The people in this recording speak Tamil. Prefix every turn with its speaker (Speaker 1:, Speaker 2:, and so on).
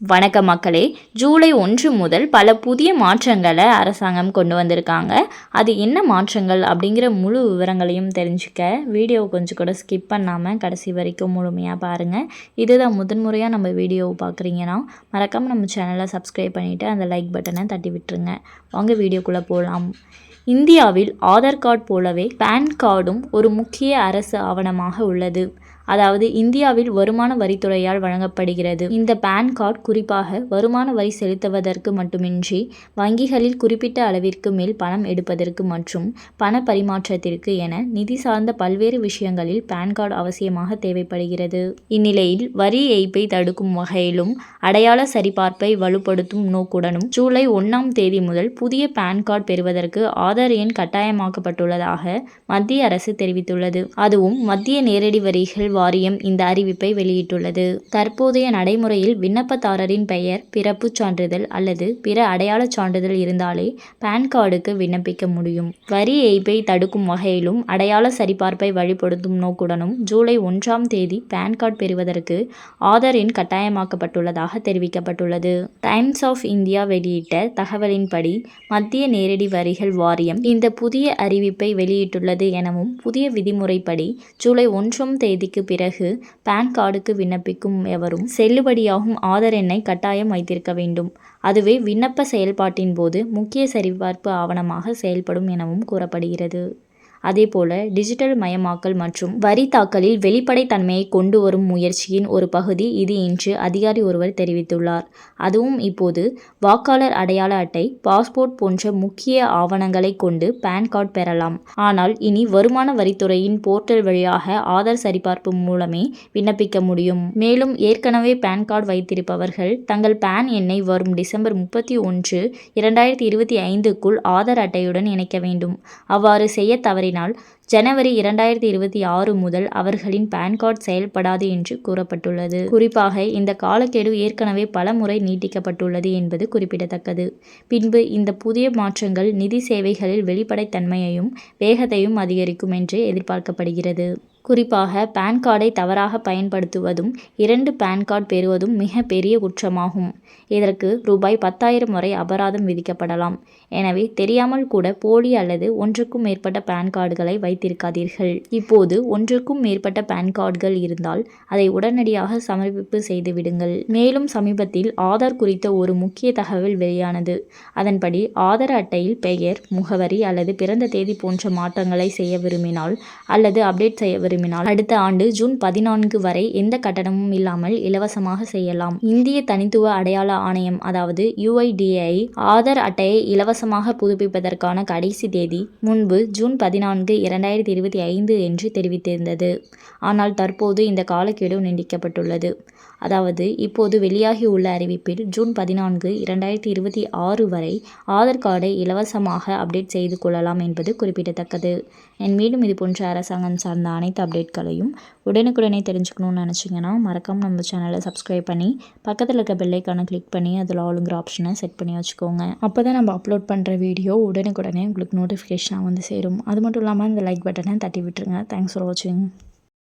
Speaker 1: வணக்க மக்களே ஜூலை ஒன்று முதல் பல புதிய மாற்றங்களை அரசாங்கம் கொண்டு வந்திருக்காங்க. அது என்ன மாற்றங்கள் அப்படிங்கிற முழு விவரங்களையும் தெரிஞ்சுக்க வீடியோவை கொஞ்சம் கூட ஸ்கிப் பண்ணாமல் கடைசி வரைக்கும் முழுமையாக பாருங்கள் இதுதான் முதன்முறையாக நம்ம வீடியோவை பார்க்குறீங்கன்னா மறக்காமல் நம்ம சேனலை சப்ஸ்கிரைப் பண்ணிவிட்டு அந்த லைக் பட்டனை தட்டி விட்டுருங்க. வாங்க வீடியோக்குள்ளே போகலாம் இந்தியாவில் ஆதார் கார்டு போலவே பேன் கார்டும் ஒரு முக்கிய அரசு ஆவணமாக உள்ளது. அதாவது இந்தியாவில் வருமான வரித்துறையால் வழங்கப்படுகிறது. இந்த பான் கார்டு குறிப்பாக வருமான வரி செலுத்துவதற்கு மட்டுமின்றி வங்கிகளில் குறிப்பிட்ட அளவிற்கு மேல் பணம் எடுப்பதற்கு மற்றும் பண பரிமாற்றத்திற்கு என நிதி சார்ந்த பல்வேறு விஷயங்களில் பான் கார்டு அவசியமாக தேவைப்படுகிறது. இந்நிலையில் வரி ஏய்ப்பை தடுக்கும் வகையிலும் அடையாள சரிபார்ப்பை வலுப்படுத்தும் நோக்குடனும் ஜூலை ஒன்றாம் தேதி முதல் புதிய பான் கார்டு பெறுவதற்கு ஆதார் எண் கட்டாயமாக்கப்பட்டுள்ளதாக மத்திய அரசு தெரிவித்துள்ளது. அதுவும் மத்திய நேரடி வரிகள் வாரியம் இந்த அறிவிப்பை வெளியிட்டுள்ளது. தற்போதைய நடைமுறையில் விண்ணப்பதாரரின் பெயர் பிறப்புச் சான்றிதழ் அல்லது பிற அடையாளச் சான்றிதழ் இருந்தாலே பான் கார்டுக்கு விண்ணப்பிக்க முடியும். வரி ஏய்ப்பை தடுக்கும் வகையிலும் அடையாள சரிபார்ப்பை வழிபடுத்தும் நோக்குடனும் ஜூலை ஒன்றாம் தேதி பான் கார்டு பெறுவதற்கு ஆதார் எண் கட்டாயமாக்கப்பட்டுள்ளதாக தெரிவிக்கப்பட்டுள்ளது. டைம்ஸ் ஆஃப் இந்தியா வெளியிட்ட தகவலின்படி மத்திய நேரடி வரிகள் வாரியம் இந்த புதிய அறிவிப்பை வெளியிட்டுள்ளது எனவும் புதிய விதிமுறைப்படி ஜூலை ஒன்றாம் தேதிக்கு பிறகு பான் கார்டுக்கு விண்ணப்பிக்கும் எவரும் செல்லுபடியாகும் ஆதார் எண்ணை கட்டாயம் வைத்திருக்க வேண்டும். அதுவே விண்ணப்ப செயல்பாட்டின் போது முக்கிய சரிபார்ப்பு ஆவணமாக செயல்படும் எனவும் கூறப்படுகிறது. அதேபோல டிஜிட்டல் மயமாக்கல் மற்றும் வரி தாக்கலில் வெளிப்படைத்தன்மையை கொண்டு வரும் முயற்சியின் ஒரு பகுதி இது என்று அதிகாரி ஒருவர் தெரிவித்துள்ளார். அதுவும் இப்போது வாக்காளர் அடையாள அட்டை பாஸ்போர்ட் போன்ற முக்கிய ஆவணங்களை கொண்டு பான் கார்டு பெறலாம். ஆனால் இனி வருமான வரித்துறையின் போர்ட்டல் வழியாக ஆதார் சரிபார்ப்பு மூலமே விண்ணப்பிக்க முடியும். மேலும் ஏற்கனவே பான் கார்டு வைத்திருப்பவர்கள் தங்கள் பான் எண்ணை வரும் டிசம்பர் முப்பத்தி ஒன்று இரண்டாயிரத்தி இருபத்தி ஐந்துக்குள் ஆதார் அட்டையுடன் இணைக்க வேண்டும். அவ்வாறு செய்ய தவறி தவறினால் ஜனவரி இரண்டாயிரத்தி இருபத்தி ஆறு முதல் அவர்களின் பான் கார்டு செயல்படாது என்று கூறப்பட்டுள்ளது. குறிப்பாக இந்த காலக்கெடு ஏற்கனவே பல முறை நீட்டிக்கப்பட்டுள்ளது என்பது குறிப்பிடத்தக்கது. பின்பு இந்த புதிய மாற்றங்கள் நிதி சேவைகளில் வெளிப்படைத்தன்மையையும் வேகத்தையும் அதிகரிக்கும் என்று எதிர்பார்க்கப்படுகிறது. குறிப்பாக பான் கார்டை தவறாக பயன்படுத்துவதும் இரண்டு பான் கார்டு பெறுவதும் மிக பெரிய குற்றமாகும். இதற்கு ரூபாய் பத்தாயிரம் வரை அபராதம் விதிக்கப்படலாம். எனவே தெரியாமல் கூட போலி அல்லது ஒன்றுக்கும் மேற்பட்ட பான் கார்டுகளை வை வைத்திருக்காதீர்கள். இப்போது ஒன்றுக்கும் மேற்பட்ட பான் கார்டுகள் இருந்தால் அதை உடனடியாக சமர்ப்பிப்பு செய்து விடுங்கள். மேலும் சமீபத்தில் ஆதார் குறித்த ஒரு முக்கிய தகவல் வெளியானது. அதன்படி ஆதார் அட்டையில் பெயர் முகவரி அல்லது பிறந்த தேதி போன்ற மாற்றங்களை செய்ய விரும்பினால் அல்லது அப்டேட் செய்ய விரும்பினால் விரும்பினால் அடுத்த ஆண்டு ஜூன் பதினான்கு வரை எந்த கட்டணமும் இல்லாமல் இலவசமாக செய்யலாம். இந்திய தனித்துவ அடையாள ஆணையம் அதாவது யுஐடிஐ ஆதார் அட்டையை இலவசமாக புதுப்பிப்பதற்கான கடைசி தேதி முன்பு ஜூன் பதினான்கு இரண்டாயிரத்தி இருபத்தி ஐந்து என்று தெரிவித்திருந்தது. ஆனால் தற்போது இந்த காலக்கெடு நீடிக்கப்பட்டுள்ளது. அதாவது இப்போது வெளியாகியுள்ள அறிவிப்பில் ஜூன் பதினான்கு இரண்டாயிரத்தி இருபத்தி ஆறு வரை ஆதார் கார்டை இலவசமாக அப்டேட் செய்து கொள்ளலாம் என்பது குறிப்பிடத்தக்கது. என் மீண்டும் இது போன்ற அரசாங்கம் சார்ந்த அனைத்து அப்டேட்களையும் உடனுக்குடனே தெரிஞ்சுக்கணும்னு நினச்சிங்கன்னா மறக்காமல் நம்ம சேனலை சப்ஸ்கிரைப் பண்ணி பக்கத்தில் இருக்க பெல்லைக்கான கிளிக் பண்ணி அதில் ஆளுங்கிற ஆப்ஷனை செட் பண்ணி வச்சுக்கோங்க. அப்போ தான் நம்ம அப்லோட் பண்ணுற வீடியோ உடனுக்குடனே உங்களுக்கு நோட்டிஃபிகேஷனாக வந்து சேரும். அது மட்டும் இல்லாமல் இந்த லைக் பட்டனை தட்டி விட்டுருங்க. தேங்க்ஸ் ஃபார் வாட்சிங்